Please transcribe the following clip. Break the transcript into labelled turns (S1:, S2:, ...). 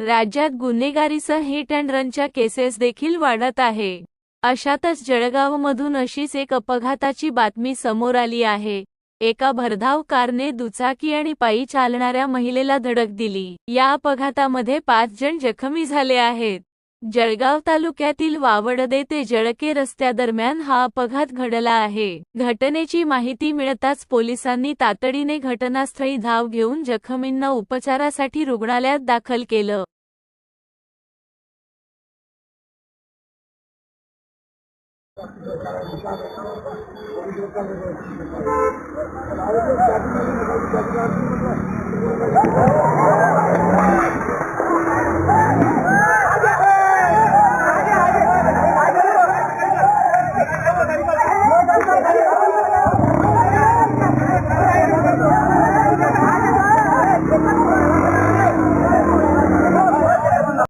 S1: राज्यात गुन्हेगारीसह hit and रनच्या केसेस देखील वाढत आहे. अशातच जळगावमधून अशीच एक अपघाताची बातमी समोर आली आहे. एका भरधाव कारने दुचाकी आणि पायी चालणाऱ्या महिलेला धडक दिली. या अपघातामध्ये पाच जण जखमी झाले आहेत. जळगाव तालुक्यातील वावडदे ते जळके रस्त्यादरम्यान हा अपघात घडला आहे. घटनेची माहिती मिळताच पोलिसांनी तातडीने घटनास्थळी धाव घेऊन जखमींना उपचारासाठी रुग्णालयात दाखल केलं.